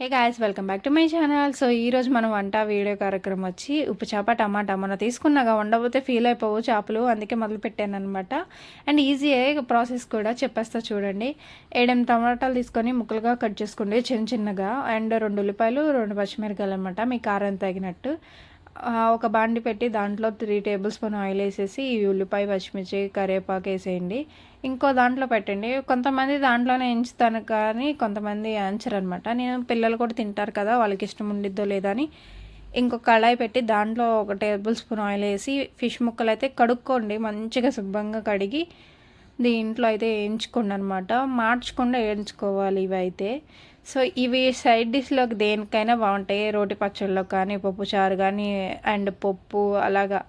Hey guys welcome back to my channel so ఈరోజు మనం వంట వీడియో కార్యక్రమం వచ్చి ఉప్పు చేప టమాటా. మనం తీసుకున్నాగా వండబోతే ఫీల్ అయిపోవు చేపలు. అందుకే మొదలు పెట్టాను అనమాట అండ్ ఈజీ ప్రాసెస్ కూడా చెప్పేస్తా చూడండి. ఏడెనిమిది టమాటాలు తీసుకొని ముక్కలుగా కట్ చేసుకోండి చిన్న చిన్నగా. అండ్ రెండు ఉల్లిపాయలు రెండు పచ్చిమిరకాయలు అనమాట మీ కారం తగినట్టు. ఒక బాండి పెట్టి దాంట్లో త్రీ టేబుల్ స్పూన్ ఆయిల్ వేసేసి ఈ ఉల్లిపాయ పచ్చిమిర్చి కరివేపాకు వేసేయండి. ఇంకో దాంట్లో పెట్టండి. కొంతమంది దాంట్లోనే ఎంచుతాను కానీ కొంతమంది ఆన్సర్ అనమాట నేను పిల్లలు కూడా తింటారు కదా వాళ్ళకి ఇష్టం ఉండిద్దో లేదా అని. ఇంకొక కళాయి పెట్టి దాంట్లో ఒక టేబుల్ స్పూన్ ఆయిల్ వేసి ఫిష్ ముక్కలు అయితే కడుక్కోండి మంచిగా శుభ్రంగా కడిగి దీంట్లో అయితే వేయించుకోండి అనమాట మార్చకుండా వేయించుకోవాలి ఇవి అయితే సో ఇవి సైడ్ డిష్లోకి దేనికైనా బాగుంటాయి. రోటి పచ్చళ్ళలో కానీ పప్పు చారు కానీ అండ్ పప్పు అలాగా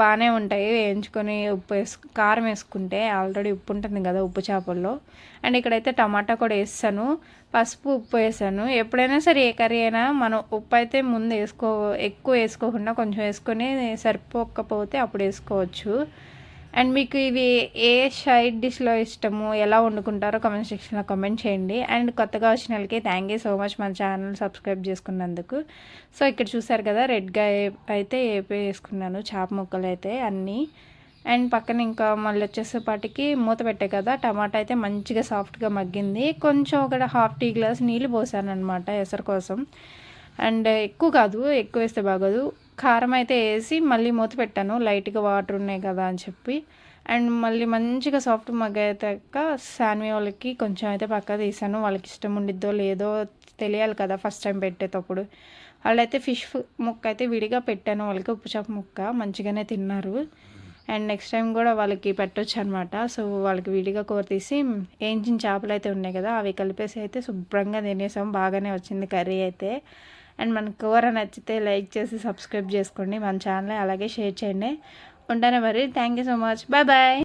బాగానే ఉంటాయి. వేయించుకొని ఉప్పు వేసు కారం వేసుకుంటే ఆల్రెడీ ఉప్పు ఉంటుంది కదా ఉప్పు చేపల్లో. అండ్ ఇక్కడైతే టమాటా కూడా వేస్తాను. పసుపు ఉప్పు వేసాను. ఎప్పుడైనా సరే ఏ కర్రీ అయినా మనం ఉప్పు అయితే ముందు వేసుకో ఎక్కువ వేసుకోకుండా కొంచెం వేసుకొని సరిపోకపోతే అప్పుడు వేసుకోవచ్చు. అండ్ మీకు ఇవి ఏ సైడ్ డిష్లో ఇష్టము ఎలా వండుకుంటారో కమెంట్ సెక్షన్లో కమెంట్ చేయండి. అండ్ కొత్తగా వచ్చిన వాళ్ళకి థ్యాంక్ యూ సో మచ్ మన ఛానల్ సబ్స్క్రైబ్ చేసుకున్నందుకు. సో ఇక్కడ చూసారు కదా రెడ్గా అయితే ఏపీ వేసుకున్నాను చేప ముక్కలు అయితే అన్నీ. అండ్ పక్కన ఇంకా మళ్ళీ వచ్చేసేపాటికి మూత పెట్టే కదా టమాటా అయితే మంచిగా సాఫ్ట్గా మగ్గింది. కొంచెం ఒక హాఫ్ టీ గ్లాస్ నీళ్ళు పోసాను అనమాట ఎసరు కోసం. అండ్ ఎక్కువ కాదు ఎక్కువ వేస్తే బాగోదు. కారం అయితే వేసి మళ్ళీ మూత పెట్టాను. లైట్గా వాటర్ ఉన్నాయి కదా అని చెప్పి. అండ్ మళ్ళీ మంచిగా సాఫ్ట్ మగ్గాక శాన్వి వాళ్ళకి కొంచెం అయితే పక్క తీసాను. వాళ్ళకి ఇష్టం ఉండిద్దో లేదో తెలియాలి కదా ఫస్ట్ టైం పెట్టేటప్పుడు. వాళ్ళైతే ఫిష్ ముక్క అయితే విడిగా పెట్టాను. వాళ్ళకి ఉప్పు చేప ముక్క మంచిగానే తిన్నారు. అండ్ నెక్స్ట్ టైం కూడా వాళ్ళకి పెట్టొచ్చు అనమాట సో వాళ్ళకి విడిగా కూర తీసి వేయించిన చేపలు అయితే ఉన్నాయి కదా అవి కలిపేసి అయితే శుభ్రంగా తినేసాం. బాగానే వచ్చింది కర్రీ అయితే. అండ్ మన కూర నచ్చితే లైక్ చేసి సబ్స్క్రైబ్ చేసుకోండి మన ఛానల్ అలాగే షేర్ చేయండి. ఉంటానే మరి. Thank you so much. Bye bye.